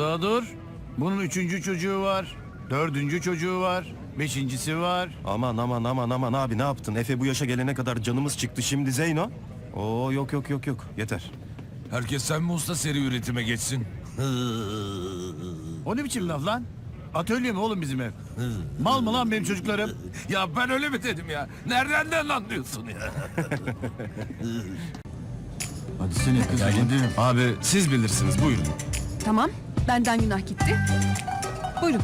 Daha dur. Bunun üçüncü çocuğu var. Dördüncü çocuğu var. Beşincisi var. Aman aman aman aman abi ne yaptın? Efe bu yaşa gelene kadar canımız çıktı şimdi Zeyno. Oo yok yok yok yok yeter. Herkes sen mi usta seri üretime geçsin? O ne biçim laf lan? Atölye mi oğlum bizim ev? Mal mı lan benim çocuklarım? Ya ben öyle mi dedim ya? Nereden de anlıyorsun ya? Hadi seni kız hadi. Abi siz bilirsiniz buyurun. Tamam, benden günah gitti. Buyurun.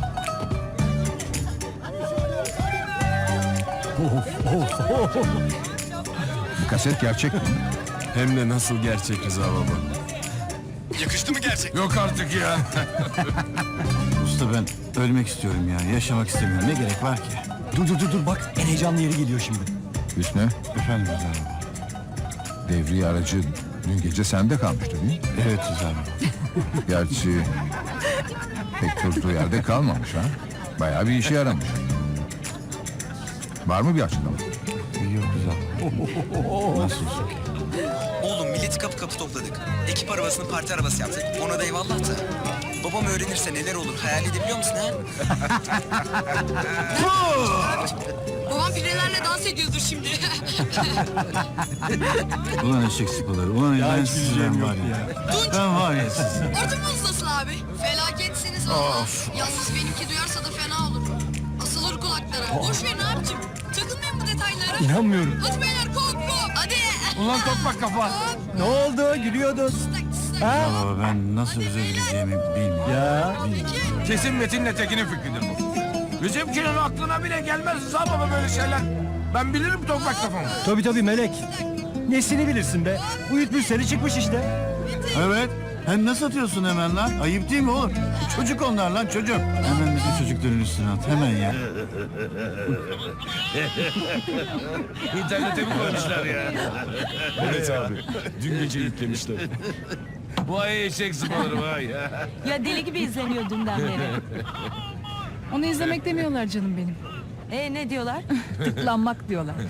Bu kaset gerçek mi? Hem de nasıl gerçek Rıza baba. Yok artık ya. Usta ben ölmek istiyorum ya. Yaşamak istemiyorum. Ne gerek var ki? Dur dur dur dur bak en heyecanlı yeri geliyor şimdi. Hüsnü, Efendim Rıza abi. devriye aracı dün gece sende kalmıştı değil mi? Evet Rıza. Gerçi pek durduğu yerde kalmamış ha. Bayağı bir işe yaramış. Var mı bir açıklama? Yok Rıza abi. Nasıl olsun ki? Oğlum milleti kapı kapı topladık. Ekip arabasını parti arabası yaptık. Ona da eyvallah da. Babam öğrenirse neler olur hayal edebiliyor musun ha? Babam pirelerle dans ediyordur şimdi. Ulan eşek sıpaları. Ulan ben sizden var ya. Ben var ya siz. Ortamınız nasıl abi? Felaketsiniz valla. Yalnız benimki duyarsa da fena olur. Asılır kulaklara. Boş ver ne yapayım? Takılmayın bu detaylara. İnanmıyorum. Hadi beyler kop kop. Hadi. Ulan tokmak kafa. Ne oldu? Gülüyordun. Ya baba ben nasıl özür dileyeceğimi bilmiyorum. Ya. Kesin Metin'le Tekin'in fikridir. Bizimkinin aklına bile gelmez Rıza baba böyle şeyler. Ben bilirim tokmak kafamı. Tabii tabii Melek. Nesini bilirsin be? Uyutmuş seni çıkmış işte. Evet. Hem nasıl atıyorsun hemen lan? Ayıp değil mi oğlum? Çocuk onlar lan çocuk. Hemen bizim çocukların üstüne at. Hemen ya. İnternete mi koymuşlar ya? Evet abi. Dün gece yüklemişler. Vay eşek sıpaları vay ya. ya deli gibi izleniyor dünden beri. Onu izlemek demiyorlar canım benim. E ne diyorlar? Tıklanmak diyorlar.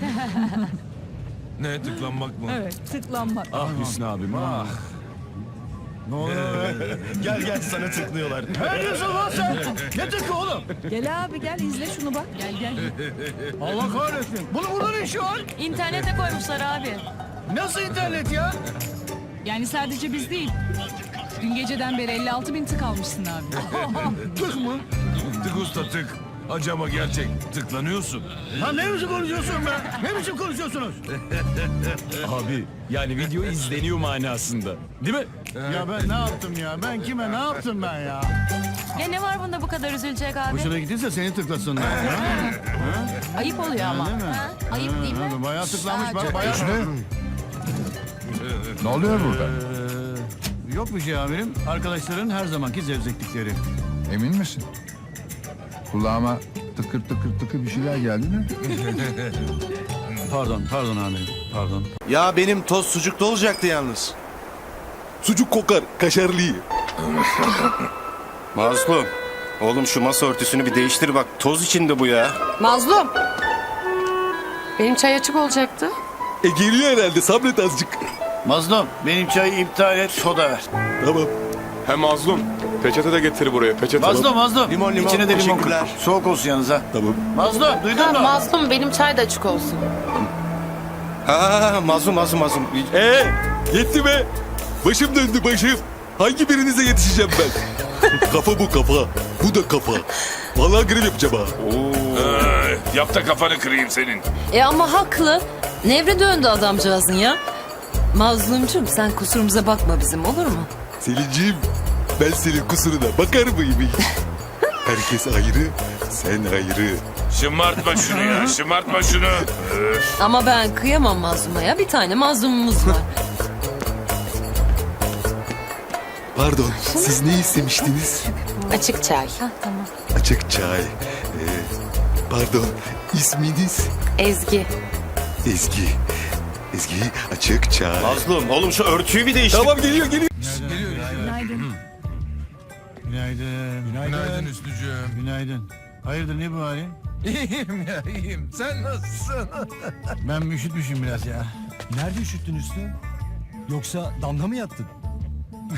Ne tıklanmak mı? Evet, tıklanmak. Ah Hüsnü abim ah. Ne oluyor? Gel gel sana tıklıyorlar. Ne diyorsun lan sen? Ne tıkı oğlum? Gel abi gel izle şunu bak. Gel gel. Allah kahretsin. Bunu burada ne işi var? İnternete koymuşlar abi. Nasıl internet ya? Yani sadece biz değil. Dün geceden beri 56 bin tık almışsın abi. Tık mı? Tık usta tık. Acama gerçek. Tıklanıyorsun. Lan ne biçim konuşuyorsun be? Ne biçim konuşuyorsunuz? Abi yani video izleniyor manasında. Değil mi? Ya ben ne yaptım ya? Ben kime ne yaptım ben ya? Ya ne var bunda bu kadar üzülecek abi? Hoşuna gittiyse seni tıklasınlar. ha? Ayıp oluyor ama. Değil mi? Ayıp değil mi? Ha, Bayağı tıklamış bak bayağı. Ne oluyor burada? Yok bir şey amirim. Arkadaşların her zamanki zevzeklikleri. Emin misin? Kulağıma tıkır tıkır tıkır bir şeyler geldi mi? Pardon, pardon amirim. Pardon. Ya benim toz sucuklu olacaktı yalnız. Sucuk kokar, kaşarlı. Mazlum. Oğlum şu masa örtüsünü bir değiştir bak. Toz içinde bu ya. Mazlum. Benim çay açık olacaktı. E geliyor herhalde sabret azıcık. Mazlum benim çayı iptal et soda ver. Tamam. Hem mazlum. Peçete de getir buraya. Peçete. Mazlum Mazlum. Limon, limon. İçine de limon. Teşekkürler. Soğuk olsun yalnız ha. Tamam. Mazlum duydun mu? mazlum benim çay da açık olsun. Ha mazlum mazlum mazlum. Ee, yetti be. Başım döndü başım. Hangi birinize yetişeceğim ben? kafa bu kafa. Bu da kafa. Vallahi grev yapacağım ha. Ee, yap da kafanı kırayım senin. E ama haklı. Nevre döndü adamcağızın ya. Mazlumcum sen kusurumuza bakma bizim olur mu? Selinciğim, ben senin kusuruna bakar mıyım? Herkes ayrı, sen ayrı. Şımartma şunu ya. Şımartma şunu. Ama ben kıyamam mazluma ya. Bir tane mazlumumuz var. Pardon, siz ne istemiştiniz? Açık çay. Ha, tamam. Açık çay. Ee, pardon, isminiz? Ezgi. Ezgi. Ezgi, açık çay. Mazlum oğlum şu örtüyü bir değiştir. Tamam geliyor geliyor. Günaydın. Günaydın. Günaydın Üstücüğüm. Günaydın. Hayırdır ne bu hali? İyiyim ya iyiyim. Sen nasılsın? Ben üşütmüşüm biraz ya. Nerede üşüttün Üstü? Yoksa damda mı yattın?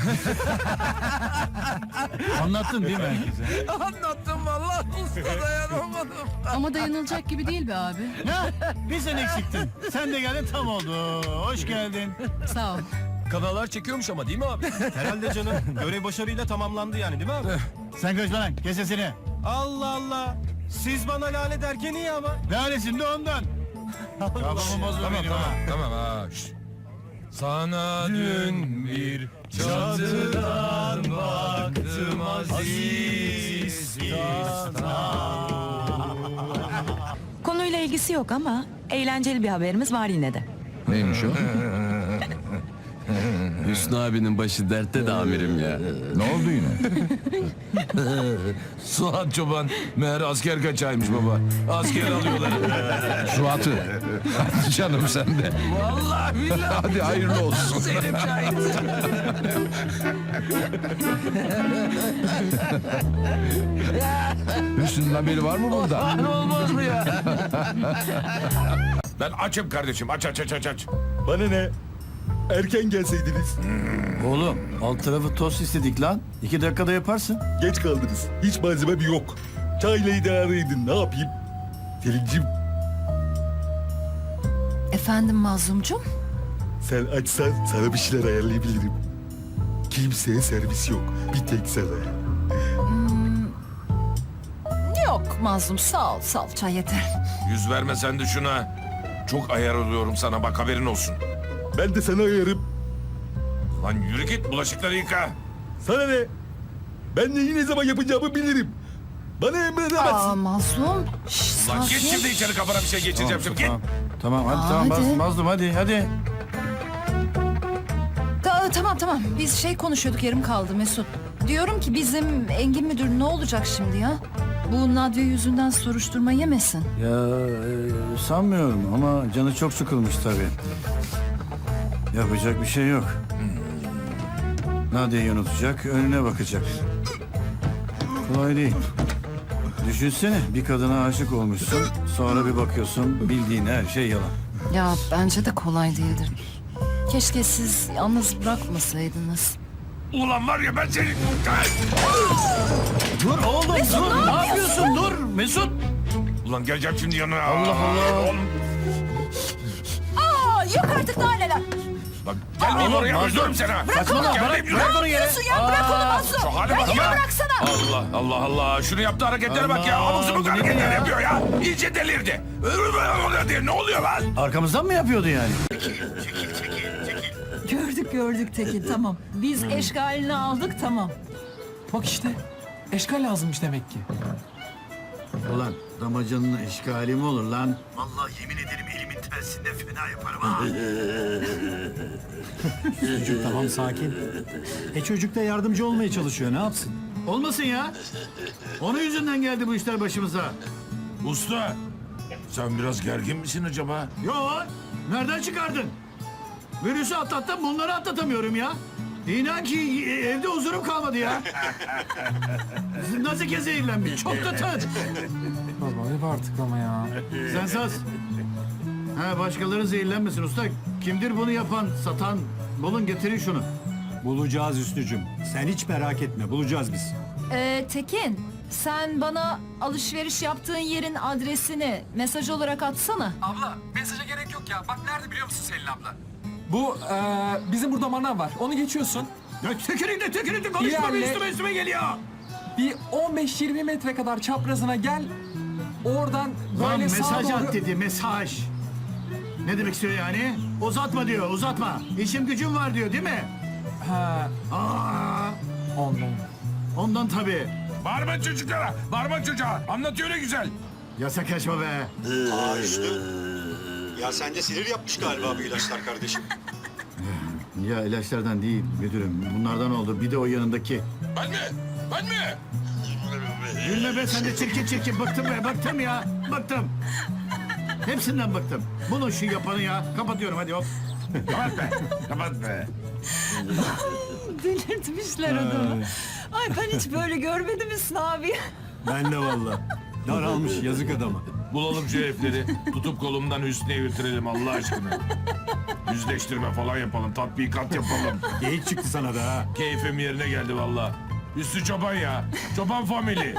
Anlattın değil mi herkese? Anlattım vallahi usta dayanamadım. Ama dayanılacak gibi değil be abi. Ya bir sen eksiktin. Sen de geldin tam oldu. Hoş geldin. Sağ ol. Kanallar çekiyormuş ama değil mi abi? Herhalde canım. Görev başarıyla tamamlandı yani değil mi abi? Sen karışma lan kes sesini. Allah Allah. Siz bana lale derken iyi ama. Lalesin de ondan. Kafamı bozma Tamam benim tamam ha. tamam ha. şşt. Sana dün bir çatıdan baktım aziz Konuyla ilgisi yok ama eğlenceli bir haberimiz var yine de. Neymiş o? Hüsnü abinin başı dertte de amirim ya. Ne oldu yine? Suat Çoban meğer asker kaçaymış baba. Asker alıyorlar. Suat'ı. Hadi canım sen de. Vallahi billahi. Hadi hayırlı olsun. Şahit. Hüsnü'nün haberi var mı burada? olmaz mı ya? ben açım kardeşim. Aç aç aç aç aç. Bana ne? Erken gelseydiniz. Oğlum alt tarafı tost istedik lan. İki dakikada yaparsın. Geç kaldınız. Hiç malzemem yok. Çayla idare edin. Ne yapayım? Selin'cim Efendim Mazlumcum? sen açsan sana bir şeyler ayarlayabilirim. Kimseye servis yok. Bir tek sana. Yok Mazlum sağ ol sağ ol çay yeter. Yüz verme sen de şuna. Çok ayar oluyorum sana bak haberin olsun. Ben de sana ayarım. Lan yürü git bulaşıkları yıka. Sana ne? Ben neyi ne zaman yapacağımı bilirim. Bana emredemezsin. Mazlum. Şş, Lan git şimdi içeri kafana bir şey geçireceğim şimdi git. Tamam, tamam hadi Aa, tamam hadi. Maz- Mazlum hadi hadi. Ta- tamam tamam biz şey konuşuyorduk yarım kaldı Mesut. Diyorum ki bizim Engin müdür ne olacak şimdi ya? Bu Nadya yüzünden soruşturma yemesin. Ya e, sanmıyorum ama canı çok sıkılmış tabii. Yapacak bir şey yok. Nadia'yı unutacak, önüne bakacak. Kolay değil. Düşünsene bir kadına aşık olmuşsun, sonra bir bakıyorsun bildiğin her şey yalan. Ya bence de kolay değildir. Keşke siz yalnız bırakmasaydınız. Ulan var ya ben seni... Dur oğlum dur, ne yapıyorsun dur Mesut. Ulan geleceğim şimdi yanına. Allah Allah. Oğlum Aa yok artık daha neler. Bak gelmeyeyim Oğlum, oraya Mazlum. öldürürüm seni. ha. Saçmalama Gelmeyeyim, bırak, yürü. bırak onu yere. Diyorsun ya bırak onu Mazlum. Şu hale bak Ya ya. bıraksana. Allah Allah Allah. Şunu yaptığı hareketlere bak ya. Allah, Abuk subuk bu ne hareketler ya? yapıyor ya. İyice delirdi. ne oluyor lan? Arkamızdan mı yapıyordu yani? Gördük gördük Tekin tamam. Biz eşgalini aldık tamam. Bak işte. Eşkal lazımmış demek ki. Ulan damacanın eşkali mi olur lan? Vallahi yemin ederim elimin tersinde fena yaparım ha. Çocuk tamam sakin. E çocuk da yardımcı olmaya çalışıyor ne yapsın? Olmasın ya. Onun yüzünden geldi bu işler başımıza. Usta. Sen biraz gergin misin acaba? Yo, nereden çıkardın? Virüsü atlattım, bunları atlatamıyorum ya. İnan ki evde huzurum kalmadı ya. Nasıl kez zehirlenmiş? Çok kötü. Baba hep artık ama ya. Sen saz. Ha başkaları zehirlenmesin usta. Kimdir bunu yapan, satan? Bulun getirin şunu. Bulacağız Hüsnücüm. Sen hiç merak etme bulacağız biz. Ee, Tekin sen bana alışveriş yaptığın yerin adresini mesaj olarak atsana. Abla mesaja gerek yok ya. Bak nerede biliyor musun Selin abla? Bu eee, bizim burada manav var. Onu geçiyorsun. Ya tükürün de tükürün de konuşma bir İlerle. üstüme üstüme geliyor. Bir 15-20 metre kadar çaprazına gel. Oradan Lan böyle sağa mesaj doğru... at dedi mesaj. Ne demek istiyor yani? Uzatma diyor uzatma. İşim gücüm var diyor değil mi? Ha, Aa, ondan. ondan tabii. Bağırma çocuklara. Bağırma çocuğa. Anlatıyor ne güzel. Yasak açma be. Ya sende sinir yapmış galiba bu ilaçlar kardeşim. Ya ilaçlardan değil müdürüm. Bunlardan oldu. Bir de o yanındaki. Ben mi? Ben mi? Gülme be sen de çirkin çirkin. Bıktım be bıktım ya. Bıktım. Hepsinden bıktım. Bulun şu yapanı ya. Kapatıyorum hadi hop. Kapat be. Kapat be. Delirtmişler adamı. Ay ben hiç böyle görmedim Hüsnü abi. Ben de valla. Daralmış yazık adama. Bulalım şu herifleri. Tutup kolumdan Hüsnü'ye götürelim Allah aşkına. Yüzleştirme falan yapalım, tatbikat yapalım. Geyik çıktı sana da ha. Keyfim yerine geldi valla. Üstü çoban ya. Çoban family.